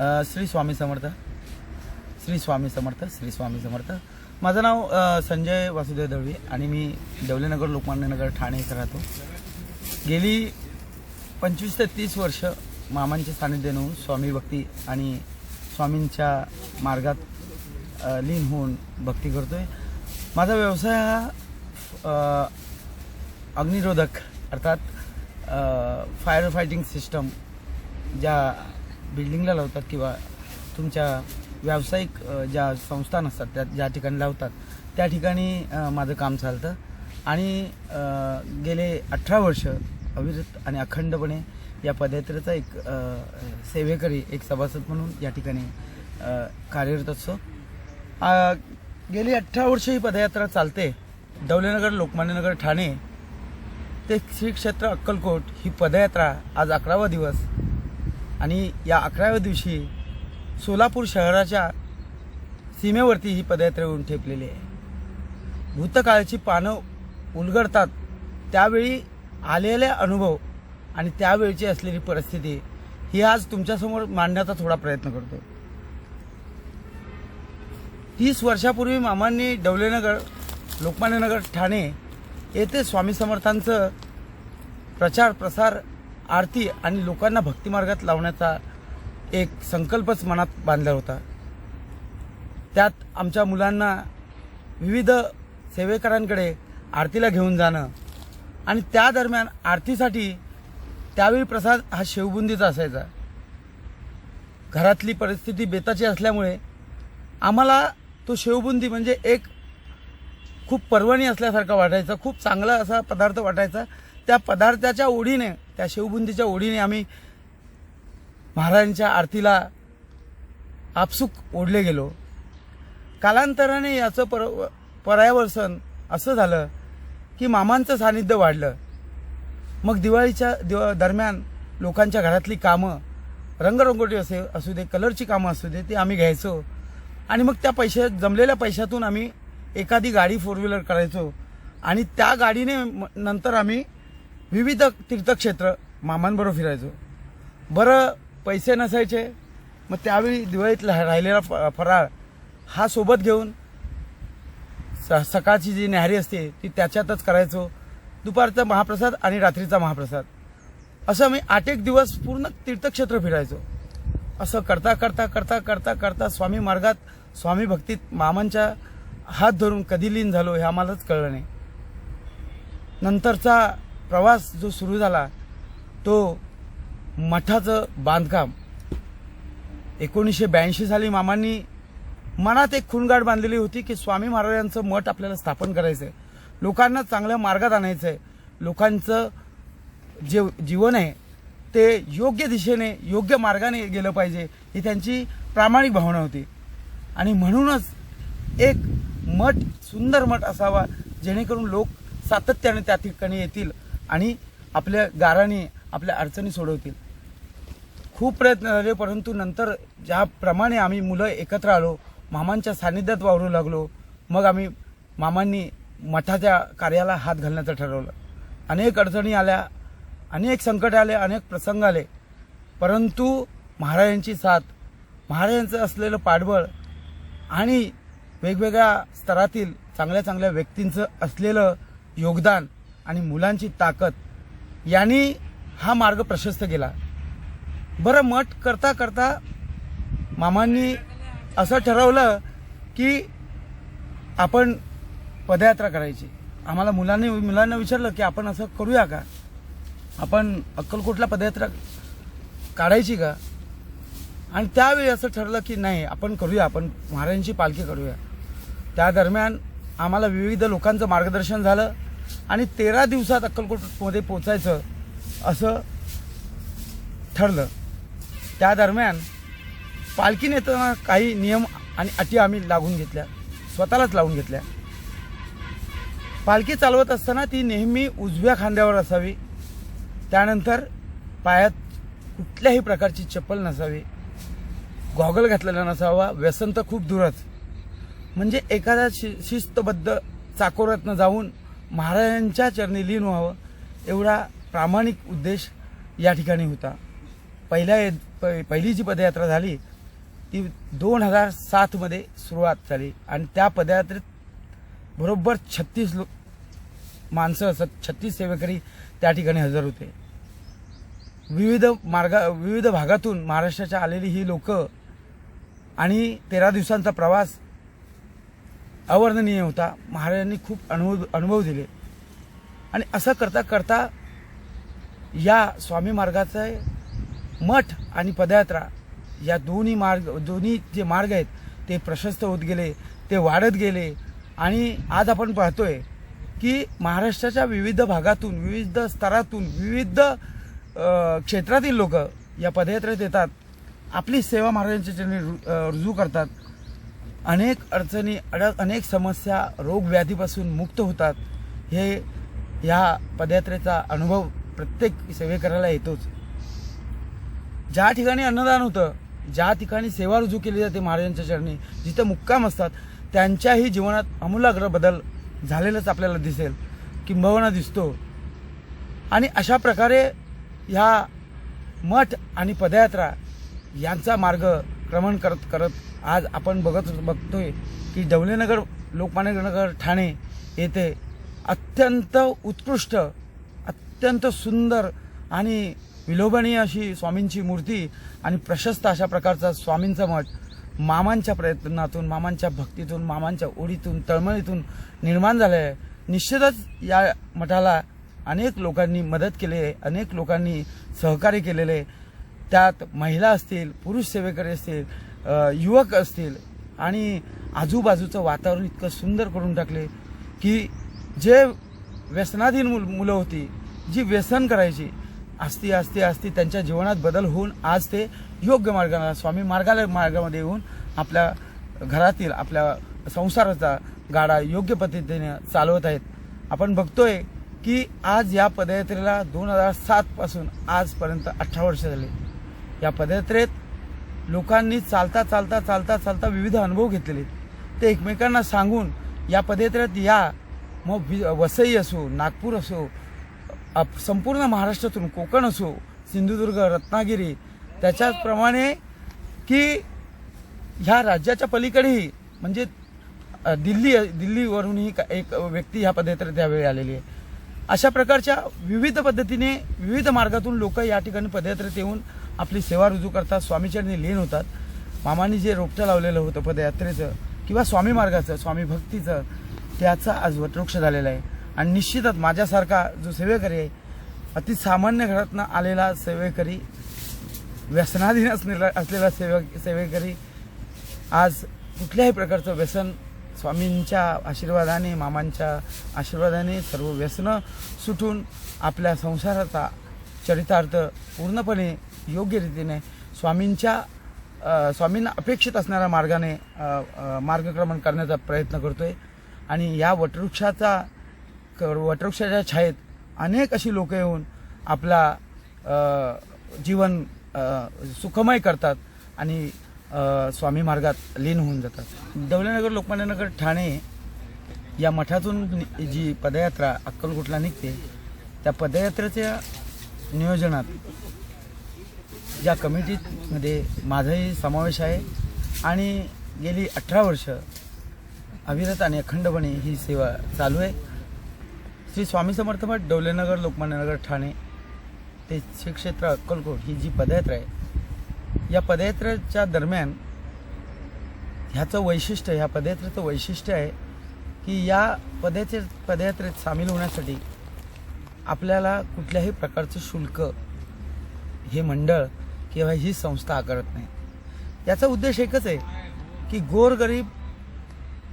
श्री स्वामी समर्थ. श्री स्वामी समर्थ श्री स्वामी समर्थ. माझं नाव संजय वासुदेव दळवी आणि मी देवलेनगर लोकमान्यनगर ठाणे इथं राहतो. गेली पंचवीस ते तीस वर्ष मामांचे सानिध्य नेऊन स्वामी भक्ती आणि स्वामींच्या मार्गात लीन होऊन भक्ती करतो आहे माझा व्यवसाय हा अग्निरोधक अर्थात फायर फायटिंग सिस्टम ज्या बिल्डिंगला लावतात किंवा तुमच्या व्यावसायिक ज्या संस्थान असतात त्या ज्या ठिकाणी लावतात त्या ठिकाणी माझं काम चालतं. आणि गेले अठरा वर्ष अविरत आणि अखंडपणे या पदयात्रेचा एक सेवेकरी एक सभासद म्हणून या ठिकाणी कार्यरत असतो. गेली अठरा वर्ष ही पदयात्रा चालते. दौलेनगर लोकमान्यनगर ठाणे ते श्री क्षेत्र अक्कलकोट ही पदयात्रा आज अकरावा दिवस आणि या अकराव्या दिवशी सोलापूर शहराच्या सीमेवरती ही पदयात्रा येऊन ठेपलेली आहे. भूतकाळाची पानं उलगडतात. त्यावेळी आलेले अनुभव आणि त्यावेळची असलेली परिस्थिती ही आज तुमच्यासमोर मांडण्याचा थोडा प्रयत्न करतो. तीस वर्षापूर्वी मामांनी डवलेनगर लोकमान्यनगर ठाणे येथे स्वामी समर्थांचं प्रचार प्रसार आरती आणि लोकांना भक्तिमार्गात लावण्याचा एक संकल्पच मनात बांधला होता. त्यात आमच्या मुलांना विविध सेवेकरांकडे आरतीला घेऊन जाणं आणि त्या दरम्यान आरतीसाठी त्यावेळी प्रसाद हा शेवबुंदीचा असायचा. घरातली परिस्थिती बेताची असल्यामुळे आम्हाला तो शेवबुंदी म्हणजे एक खूप पर्वणी असल्यासारखा वाटायचा खूप चांगला असा पदार्थ वाटायचा त्या पदार्थाच्या ओढीने त्या शेवबुंदीच्या ओढीने आम्ही महाराजांच्या आरतीला आपसूक ओढले गेलो. कालांतराने याचं पर पर्यावसन असं झालं की मामांचं सान्निध्य वाढलं. मग दिवाळीच्या दिव दरम्यान लोकांच्या घरातली कामं रंगरंगोटी असे असू दे कलरची कामं असू दे ती आम्ही घ्यायचो. आणि मग त्या पैशा जमलेल्या पैशातून आम्ही एखादी गाडी फोर व्हीलर करायचो. आणि त्या गाडीने म- नंतर आम्ही विविध तीर्थक्षेत्र मामांबरोबर फिरायचो. बरं पैसे नसायचे मग त्यावेळी दिवाळीत राहिलेला फ- फराळ हा सोबत घेऊन स- सकाळची जी न्याहारी असते ती त्याच्यातच करायचो. दुपारचा महाप्रसाद आणि रात्रीचा महाप्रसाद. असं मी आठ एक दिवस पूर्ण तीर्थक्षेत्र फिरायचो. असं करता करता करता करता करता स्वामी मार्गात स्वामी भक्तीत मामांच्या हात धरून कधी लीन झालो हे आम्हालाच कळलं नाही. नंतरचा प्रवास जो सुरू झाला तो मठाचं बांधकाम. एकोणीसशे ब्याऐंशी साली मामांनी मनात एक खुणगाड बांधलेली होती की स्वामी महाराजांचं मठ आपल्याला स्थापन करायचं आहे लोकांना चांगल्या मार्गात आणायचं आहे लोकांचं जे जीवन आहे ते योग्य दिशेने योग्य मार्गाने गेलं पाहिजे ही त्यांची प्रामाणिक भावना होती. आणि म्हणूनच एक मठ सुंदर मठ असावा जेणेकरून लोक सातत्याने त्या ठिकाणी येतील. आणि आपल्या गाराने आपल्या अडचणी सोडवतील. खूप प्रयत्न झाले परंतु नंतर ज्याप्रमाणे आम्ही मुलं एकत्र आलो मामांच्या सानिध्यात वावरू लागलो मग आम्ही मामांनी मठाच्या कार्याला हात घालण्याचं ठरवलं. अनेक अडचणी आल्या अनेक संकट आले अनेक प्रसंग आले. परंतु महाराजांची साथ महाराजांचं असलेलं पाठबळ आणि वेगवेगळ्या स्तरातील चांगल्या चांगल्या व्यक्तींचं असलेलं योगदान आणि मुलांची ताकद यांनी हा मार्ग प्रशस्त केला. बरं मठ करता करता मामांनी असं ठरवलं की आपण पदयात्रा करायची. आम्हाला मुलांनी मुलांना विचारलं की आपण असं करूया का? आपण अक्कलकोटला पदयात्रा काढायची का? आणि त्यावेळी असं ठरलं की नाही आपण करूया आपण महाराजांची पालखी करूया. त्या दरम्यान आम्हाला विविध लोकांचं मार्गदर्शन झालं. आणि तेरा दिवसात अक्कलकोटमध्ये पोचायचं असं ठरलं. त्या दरम्यान पालखी नेताना काही नियम आणि अटी आम्ही लागून घेतल्या. स्वतःलाच लावून घेतल्या. पालखी चालवत असताना ती नेहमी उजव्या खांद्यावर असावी. त्यानंतर पायात कुठल्याही प्रकारची चप्पल नसावी. गॉगल घातलेला नसावा. व्यसन तर खूप दूरच. म्हणजे एखाद्या शि शिस्तबद्ध चाकोरातनं जाऊन महाराजांच्या चरणी लीन व्हावं एवढा प्रामाणिक उद्देश या ठिकाणी होता. पहिल्या प- पहिली जी पदयात्रा झाली ती दोन हजार सातमध्ये सुरुवात झाली आणि त्या पदयात्रेत बरोबर छत्तीस लो माणसं असत छत्तीस सेवेकरी त्या ठिकाणी हजर होते. विविध मार्गा विविध भागातून महाराष्ट्राच्या आलेली ही लोकं आणि तेरा दिवसांचा प्रवास अवर्णनीय होता. महाराजांनी खूप अनुभव अनुभव दिले. आणि असं करता करता या स्वामी मार्गाचे मठ आणि पदयात्रा या दोन्ही मार्ग दोन्ही जे मार्ग आहेत ते प्रशस्त होत गेले ते वाढत गेले. आणि आज आपण पाहतोय की महाराष्ट्राच्या विविध भागातून विविध स्तरातून विविध क्षेत्रातील लोक या पदयात्रेत येतात. आपली सेवा महाराजांच्या रुजू करतात. अनेक अडचणी अडक अनेक समस्या रोगव्याधीपासून मुक्त होतात. हे या पदयात्रेचा अनुभव प्रत्येक सेवेकराला येतोच. ज्या ठिकाणी अन्नदान होतं ज्या ठिकाणी सेवा रुजू केली जाते महाराजांच्या चरणी जिथं मुक्काम असतात त्यांच्याही जीवनात आमूलाग्र बदल झालेलाच आपल्याला दिसेल किंबहुना दिसतो. आणि अशा प्रकारे ह्या मठ आणि पदयात्रा यांचा मार्ग क्रमण करत करत आज आपण बघत बघतोय की डवलेनगर लोकमान्य नगर ठाणे येथे अत्यंत उत्कृष्ट अत्यंत सुंदर आणि विलोभनीय अशी स्वामींची मूर्ती आणि प्रशस्त अशा प्रकारचा स्वामींचा मठ मामांच्या प्रयत्नातून मामांच्या भक्तीतून मामांच्या ओढीतून तळमळीतून निर्माण झालं आहे निश्चितच या मठाला अनेक लोकांनी मदत केली आहे अनेक लोकांनी सहकार्य केलेले आहे. त्यात महिला असतील पुरुष सेवेकरी असतील युवक असतील आणि आजूबाजूचं वातावरण इतकं सुंदर करून टाकले की जे व्यसनाधीन मुल मुलं होती जी व्यसन करायची असती असती असती त्यांच्या जीवनात बदल होऊन आज ते योग्य मार्गाला स्वामी मार्गाला मार्गामध्ये येऊन आपल्या घरातील आपल्या संसाराचा गाडा योग्य पद्धतीने चालवत आहेत. आपण बघतोय की आज या पदयात्रेला दोन हजार सातपासून आजपर्यंत अठरा वर्ष झाले. या पदयात्रेत लोकांनी चालता चालता चालता चालता विविध अनुभव घेतलेले आहेत. ते एकमेकांना सांगून या पदयात्रेत या मग वसई असो नागपूर असो अप- संपूर्ण महाराष्ट्रातून कोकण असो सिंधुदुर्ग रत्नागिरी त्याच्याचप्रमाणे की ह्या राज्याच्या पलीकडेही म्हणजे दिल्ली दिल्लीवरूनही का- एक व्यक्ती ह्या पदयात्रेत त्यावेळी आलेली आहे अशा प्रकारच्या विविध पद्धतीने विविध मार्गातून लोक या ठिकाणी पदयात्रेत येऊन आपली सेवा रुजू करतात स्वामीचरणी लीन होतात. मामांनी जे रोपटं लावलेलं होतं पदयात्रेचं किंवा स्वामी मार्गाचं स्वामी भक्तीचं त्याचा आज वटवृक्ष झालेला आहे. आणि निश्चितच माझ्यासारखा जो सेवेकरी आहे अतिसामान्य घरातनं आलेला सेवेकरी व्यसनाधीन असलेला असलेला सेवे सेवेकरी आज कुठल्याही प्रकारचं व्यसन स्वामींच्या आशीर्वादाने मामांच्या आशीर्वादाने सर्व व्यसनं सुटून आपल्या संसाराचा चरितार्थ पूर्णपणे योग्य रीतीने स्वामींच्या स्वामींना अपेक्षित असणाऱ्या मार्गाने मार्गक्रमण करण्याचा प्रयत्न करतो आहे आणि या वटवृक्षाचा क- वटवृक्षाच्या छायेत अनेक अशी लोकं येऊन आपला जीवन सुखमय करतात आणि स्वामी मार्गात लीन होऊन जातात. दौलनगर लोकमान्यनगर ठाणे या मठातून जी पदयात्रा अक्कलकोटला निघते त्या पदयात्रेच्या नियोजनात. ज्या कमिटीमध्ये माझाही समावेश आहे आणि गेली अठरा वर्ष अविरत आणि अखंडपणे ही सेवा चालू आहे. श्री स्वामी समर्थ मठ डोलेनगर लोकमान्यनगर ठाणे ते श्री क्षेत्र अक्कलकोट ही जी पदयात्रा आहे या पदयात्रेच्या दरम्यान ह्याचं वैशिष्ट्य ह्या पदयात्रेचं वैशिष्ट्य आहे की या पदयात्रे पदयात्रेत सामील होण्यासाठी आपल्याला कुठल्याही प्रकारचं शुल्क हे मंडळ किंवा ही संस्था आकारत नाही. याचा उद्देश एकच आहे की गोरगरीब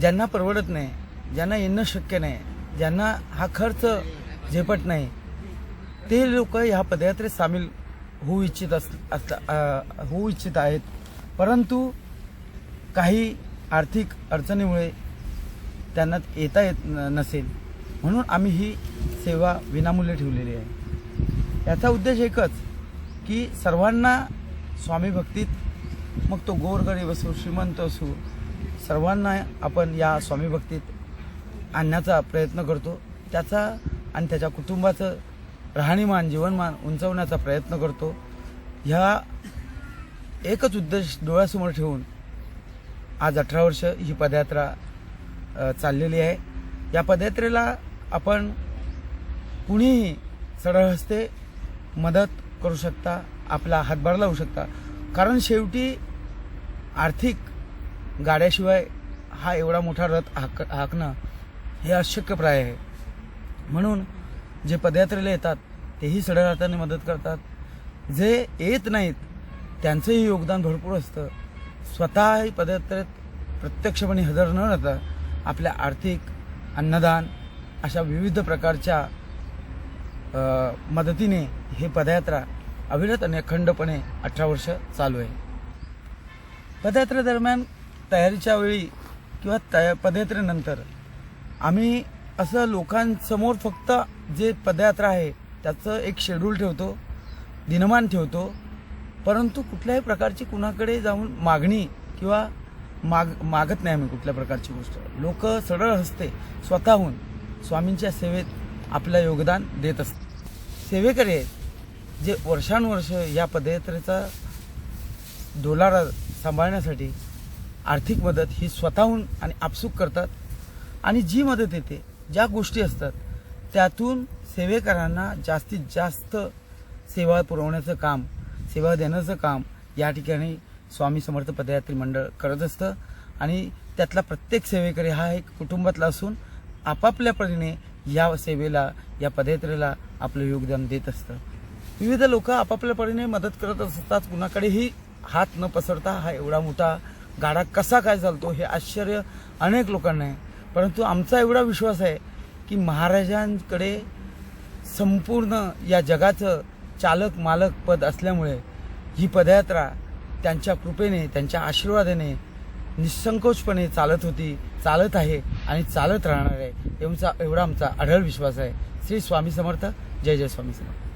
ज्यांना परवडत नाही ज्यांना येणं शक्य नाही ज्यांना हा खर्च झेपट नाही ते लोक ह्या पदयात्रेत सामील होऊ इच्छित अस होऊ इच्छित आहेत. परंतु काही आर्थिक अडचणीमुळे त्यांना येता येत न- नसेल. म्हणून आम्ही ही सेवा विनामूल्य ठेवलेली आहे. याचा उद्देश एकच की सर्वांना स्वामी भक्तीत मग तो गोरगरीब असो श्रीमंत असो सर्वांना आपण या स्वामी भक्तीत आणण्याचा प्रयत्न करतो. त्याचा आणि त्याच्या कुटुंबाचं राहणीमान जीवनमान उंचवण्याचा प्रयत्न करतो. ह्या एकच उद्देश डोळ्यासमोर ठेवून आज अठरा वर्ष ही पदयात्रा चाललेली आहे. या पदयात्रेला आपण कुणीही सरळ हस्ते मदत करू शकता आपला हातभार लावू शकता. कारण शेवटी आर्थिक गाड्याशिवाय हा एवढा मोठा रथ हाक हाकणं हे अशक्यप्राय आहे. म्हणून जे पदयात्रेला येतात तेही सडळ हाताने मदत करतात. जे येत नाहीत त्यांचंही योगदान भरपूर असतं. स्वतःही पदयात्रेत प्रत्यक्षपणे हजर न राहता आपल्या आर्थिक अन्नदान अशा विविध प्रकारच्या मदतीने हे पदयात्रा अविरत आणि अखंडपणे अठरा वर्ष चालू आहे. पदयात्रेदरम्यान तयारीच्या वेळी किंवा तया पदयात्रेनंतर आम्ही असं लोकांसमोर फक्त जे पदयात्रा आहे त्याचं एक शेड्यूल ठेवतो दिनमान ठेवतो परंतु कुठल्याही प्रकारची कुणाकडे जाऊन मागणी किंवा माग मागत नाही आम्ही कुठल्या प्रकारची गोष्ट. लोक सरळ हसते स्वतःहून स्वामींच्या सेवेत आपलं योगदान देत असत. सेवेकडे जे वर्षानुवर्ष या पदयात्रेचा डोलारा सांभाळण्यासाठी आर्थिक मदत ही स्वतःहून आणि आपसूक करतात आणि जी मदत येते ज्या गोष्टी असतात त्यातून सेवेकरांना जास्तीत जास्त सेवा पुरवण्याचं काम सेवा देण्याचं काम या ठिकाणी स्वामी समर्थ पदयात्री मंडळ करत असतं. आणि त्यातला प्रत्येक सेवेकरी हा एक कुटुंबातला असून आपापल्या परीने या सेवेला या पदयात्रेला आपलं योगदान देत असतं. विविध लोक आपापल्या परीने मदत करत असतात. कुणाकडेही हात न पसरता हा एवढा मोठा गाडा कसा काय चालतो हे आश्चर्य अनेक लोकांना आहे. परंतु आमचा एवढा विश्वास आहे की महाराजांकडे संपूर्ण या जगाचं चालक मालक पद असल्यामुळे ही पदयात्रा त्यांच्या कृपेने त्यांच्या आशीर्वादाने निसंकोचपणे चालत होती. चालत आहे आणि चालत राहणार आहे. एवढा एवढा आमचा अढळ विश्वास आहे. श्री स्वामी समर्थ. जय जय स्वामी समर्थ.